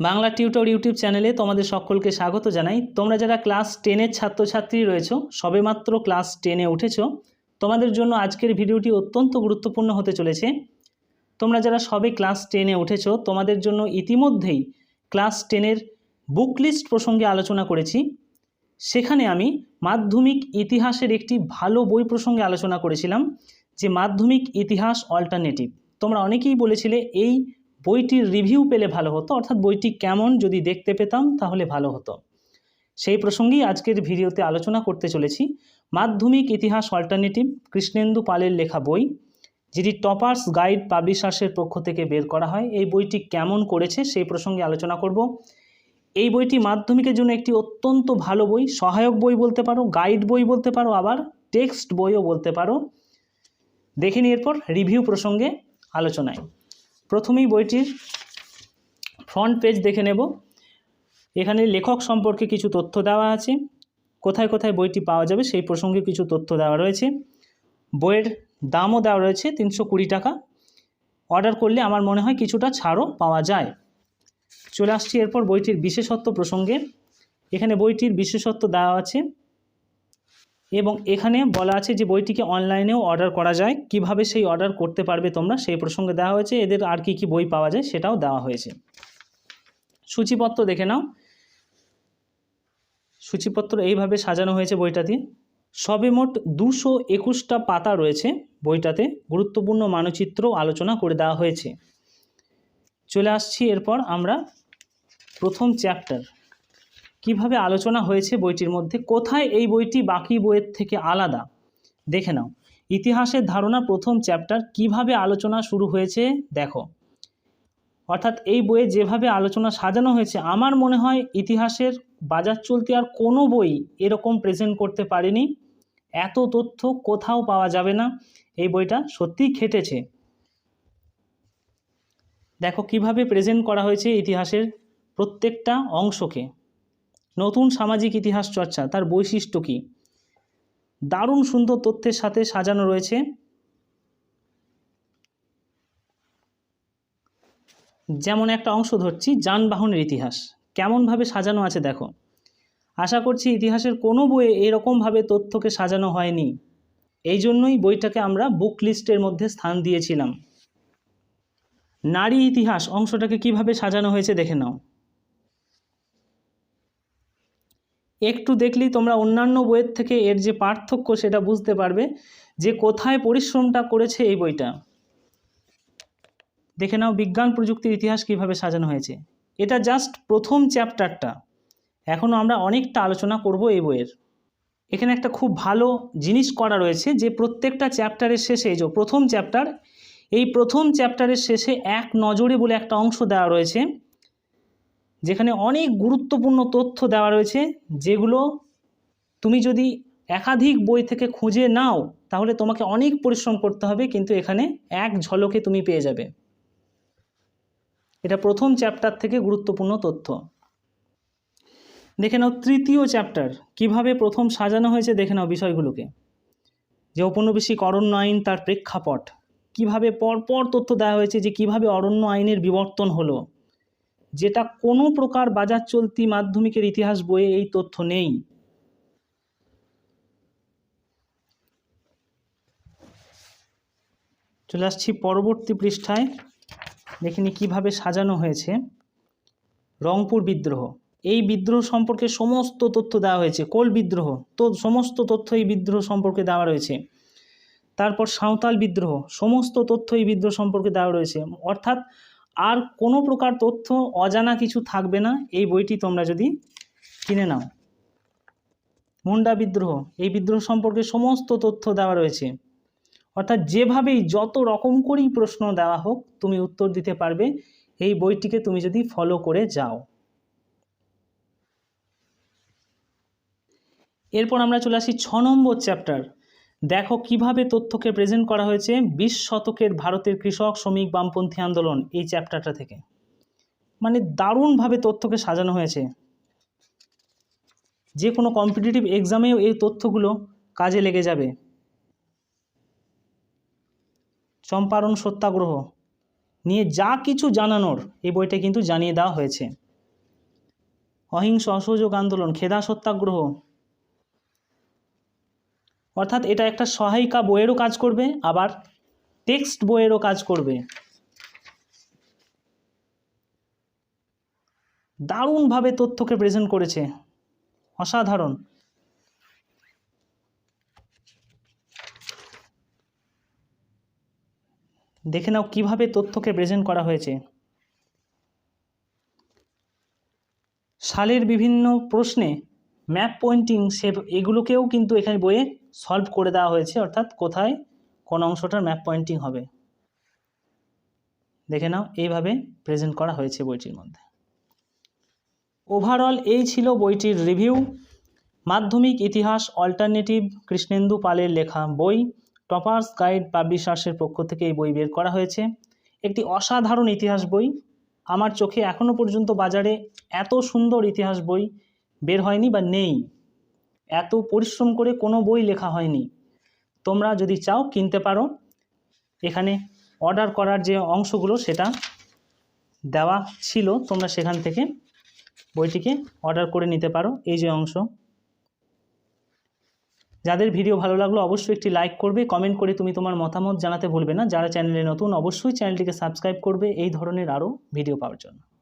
Bangla tutor YouTube চ্যানেলে তোমাদের সকলকে স্বাগত জানাই। তোমরা যারা ক্লাস টেনের ছাত্রছাত্রী রয়েছো, সবেমাত্র ক্লাস টেনে উঠেছ, তোমাদের জন্য আজকের ভিডিওটি অত্যন্ত গুরুত্বপূর্ণ হতে চলেছে। তোমরা যারা সবে ক্লাস টেনে উঠেছো, তোমাদের জন্য ইতিমধ্যেই ক্লাস টেনের বুক লিস্ট প্রসঙ্গে আলোচনা করেছি। সেখানে আমি মাধ্যমিক ইতিহাসের একটি ভালো বই প্রসঙ্গে আলোচনা করেছিলাম, যে মাধ্যমিক ইতিহাস অল্টারনেটিভ। তোমরা অনেকেই বলেছিলে এই বইটির রিভিউ পেলে ভালো হতো, অর্থাৎ বইটি কেমন যদি দেখতে পেতাম তাহলে ভালো হতো। সেই প্রসঙ্গেই আজকের ভিডিওতে আলোচনা করতে চলেছি মাধ্যমিক ইতিহাস অল্টারনেটিভ কৃষ্ণেন্দু পালের লেখা বই যেটি টপার্স গাইড পাবলিশার্সের পক্ষ থেকে বের করা হয়। এই বইটি কেমন করেছে সেই প্রসঙ্গে আলোচনা করব। এই বইটি মাধ্যমিকের জন্য একটি অত্যন্ত ভালো বই, সহায়ক বই বলতে পারো গাইড বই বলতে পারো, আবার টেক্সট বইও বলতে পারো। দেখে নিয়ে এরপর রিভিউ প্রসঙ্গে আলোচনায়। প্রথমেই বইটির ফ্রন্ট পেজ দেখে নেব। এখানে লেখক সম্পর্কে কিছু তথ্য দেওয়া আছে। কোথায় কোথায় বইটি পাওয়া যাবে সেই প্রসঙ্গে কিছু তথ্য দেওয়া রয়েছে। বইয়ের দামও দেওয়া রয়েছে তিনশো কুড়ি টাকা। অর্ডার করলে আমার মনে হয় কিছুটা ছাড়ও পাওয়া যায়। চলে আসছি এরপর বইটির বিশেষত্ব প্রসঙ্গে। এখানে বইটির বিশেষত্ব দেওয়া আছে। এবং এখানে বলা আছে যে বইটিকে অনলাইনেও অর্ডার করা যায়। কীভাবে সেই অর্ডার করতে পারবে তোমরা সেই প্রসঙ্গে দেওয়া হয়েছে। এদের আর কি কি বই পাওয়া যায় সেটাও দেওয়া হয়েছে। সূচিপত্র দেখে নাও। সূচিপত্র এইভাবে সাজানো হয়েছে বইটাতে সবে মোট দুশো একুশটা পাতা রয়েছে বইটাতে। গুরুত্বপূর্ণ মানচিত্র আলোচনা করে দেওয়া হয়েছে। চলে আসছি এরপর আমরা প্রথম চ্যাপ্টার। কীভাবে আলোচনা হয়েছে বইটির মধ্যে, কোথায় এই বইটি বাকি বইয়ের থেকে আলাদা? দেখে নাও। ইতিহাসের ধারণা প্রথম চ্যাপ্টার কীভাবে আলোচনা শুরু হয়েছে, দেখো। অর্থাৎ এই বইয়ে যেভাবে আলোচনা সাজানো হয়েছে, আমার মনে হয় ইতিহাসের বাজার চলতি আর কোনো বই এরকম প্রেজেন্ট করতে পারেনি। এত তথ্য কোথাও পাওয়া যাবে না। এই বইটা সত্যিই খেটেছে। দেখো কীভাবে প্রেজেন্ট করা হয়েছে ইতিহাসের প্রত্যেকটা অংশকে। নতুন সামাজিক ইতিহাস চর্চা, তার বৈশিষ্ট্য কী? দারুণ সুন্দর তথ্যের সাথে সাজানো রয়েছে। যেমন একটা অংশ ধরছি, যানবাহনের ইতিহাস। কেমনভাবে সাজানো আছে দেখো। আশা করছি ইতিহাসের কোনো বইয়ে এরকমভাবে তথ্যকে সাজানো হয়নি। এই জন্যই বইটাকে আমরা বুক লিস্টের মধ্যে স্থান দিয়েছিলাম। নারী ইতিহাস অংশটাকে কীভাবে সাজানো হয়েছে দেখে নাও। একটু দেখলেই তোমরা অন্যান্য বইয়ের থেকে এর যে পার্থক্য সেটা বুঝতে পারবে যে কোথায় পরিশ্রমটা করেছে এই বইটা। দেখে নাও বিজ্ঞান প্রযুক্তির ইতিহাস কীভাবে সাজানো হয়েছে। এটা জাস্ট প্রথম চ্যাপ্টারটা এখনও আমরা অনেকটা আলোচনা করব এই বইয়ের। এখানে একটা খুব ভালো জিনিস করা রয়েছে যে প্রত্যেকটা চ্যাপ্টারের শেষে যে প্রথম চ্যাপ্টার এই প্রথম চ্যাপ্টারের শেষে এক নজরে বলে একটা অংশ দেওয়া রয়েছে। যেখানে অনেক গুরুত্বপূর্ণ তথ্য দেওয়া রয়েছে, যেগুলো তুমি যদি একাধিক বই থেকে খুঁজে নাও, তাহলে তোমাকে অনেক পরিশ্রম করতে হবে, কিন্তু এখানে এক ঝলকে তুমি পেয়ে যাবে। এটা প্রথম চ্যাপ্টার থেকে গুরুত্বপূর্ণ তথ্য। দেখে নাও তৃতীয় চ্যাপ্টার, কীভাবে প্রথম সাজানো হয়েছে, দেখে নাও বিষয়গুলোকে। যে ঔপনিবেশিক অরণ্য আইন তার প্রেক্ষাপট, কীভাবে পরপর তথ্য দেওয়া হয়েছে যে কীভাবে অরণ্য আইনের বিবর্তন হলো যেটা কোনো প্রকার বাজার চলতি মাধ্যমিকের ইতিহাস বইয়ে এই তথ্য নেই। চলে আসছি পরবর্তী পৃষ্ঠায়। দেখিনি কীভাবে সাজানো হয়েছে। রংপুর বিদ্রোহ। এই বিদ্রোহ সম্পর্কে সমস্ত তথ্য দেওয়া হয়েছে। কোল বিদ্রোহ। তো সমস্ত তথ্য এই বিদ্রোহ সম্পর্কে দেওয়া রয়েছে। তারপর সাঁওতাল বিদ্রোহ। সমস্ত তথ্য এই বিদ্রোহ সম্পর্কে দেওয়া রয়েছে। অর্থাৎ আর কোনো প্রকার তথ্য অজানা কিছু থাকবে না। এই বইটি তোমরা যদি কিনে নাও। মুন্ডা বিদ্রোহ, এই বিদ্রোহ সম্পর্কে সমস্ত তথ্য দেওয়া রয়েছে। অর্থাৎ যেভাবেই যত রকম করেই প্রশ্ন দেওয়া হোক, তুমি উত্তর দিতে পারবে। এই বইটিকে তুমি যদি ফলো করে যাও। এরপর আমরা চলে আসি ছ নম্বর চ্যাপ্টার দেখো কীভাবে তথ্যকে প্রেজেন্ট করা হয়েছে বিশ শতকের ভারতের কৃষক, শ্রমিক, বামপন্থী আন্দোলন এই চ্যাপ্টারটা থেকে। মানে দারুণভাবে তথ্যকে সাজানো হয়েছে। যে কোনো কম্পিটিটিভ এক্সামেও এই তথ্যগুলো কাজে লেগে যাবে। চম্পারণ সত্যাগ্রহ নিয়ে যা কিছু জানানোর এই বইটা কিন্তু জানিয়ে দেওয়া হয়েছে। অহিংস অসহযোগ আন্দোলন, খেদা সত্যাগ্রহ অর্থাৎ এটা একটা সহায়িকা বইয়েরও কাজ করবে, আবার টেক্সট বইয়েরও কাজ করবে। দারুণভাবে তথ্যকে প্রেজেন্ট করেছে। অসাধারণ। দেখে নাও কীভাবে তথ্যকে প্রেজেন্ট করা হয়েছে। সালের বিভিন্ন প্রশ্নে ম্যাপ পয়েন্টিং সে এগুলোকেও কিন্তু এখানে বইয়ে সলভ করে দেওয়া হয়েছে, অর্থাৎ কোথায় কোন অংশটার ম্যাপ পয়েন্টিং হবে। দেখে নাও, এইভাবে প্রেজেন্ট করা হয়েছে বইটির মধ্যে। ওভারঅল এই ছিল বইটির রিভিউ মাধ্যমিক ইতিহাস অল্টারনেটিভ কৃষ্ণেন্দু পালের লেখা বই। টপার্স গাইড পাবলিশার্সের পক্ষ থেকে এই বই বের করা হয়েছে। একটি অসাধারণ ইতিহাস বই। আমার চোখে এখনও পর্যন্ত বাজারে এত সুন্দর ইতিহাস বই বের হয়নি বা নেই? এত পরিশ্রম করে কোনো বই লেখা হয়নি। তোমরা যদি চাও কিনতে পারো। এখানে অর্ডার করার যে অংশগুলো সেটা দেওয়া ছিল, তোমরা সেখান থেকে বইটিকে অর্ডার করে নিতে পারো। এই যে অংশ। যাদের ভিডিও ভালো লাগল অবশ্যই একটি লাইক করবে। কমেন্ট করে তুমি তোমার মতামত জানাতে ভুলবে না। যারা চ্যানেলে নতুন, অবশ্যই চ্যানেলটিকে সাবস্ক্রাইব করবে। এই ধরনের আরও ভিডিও পাওয়ার জন্য।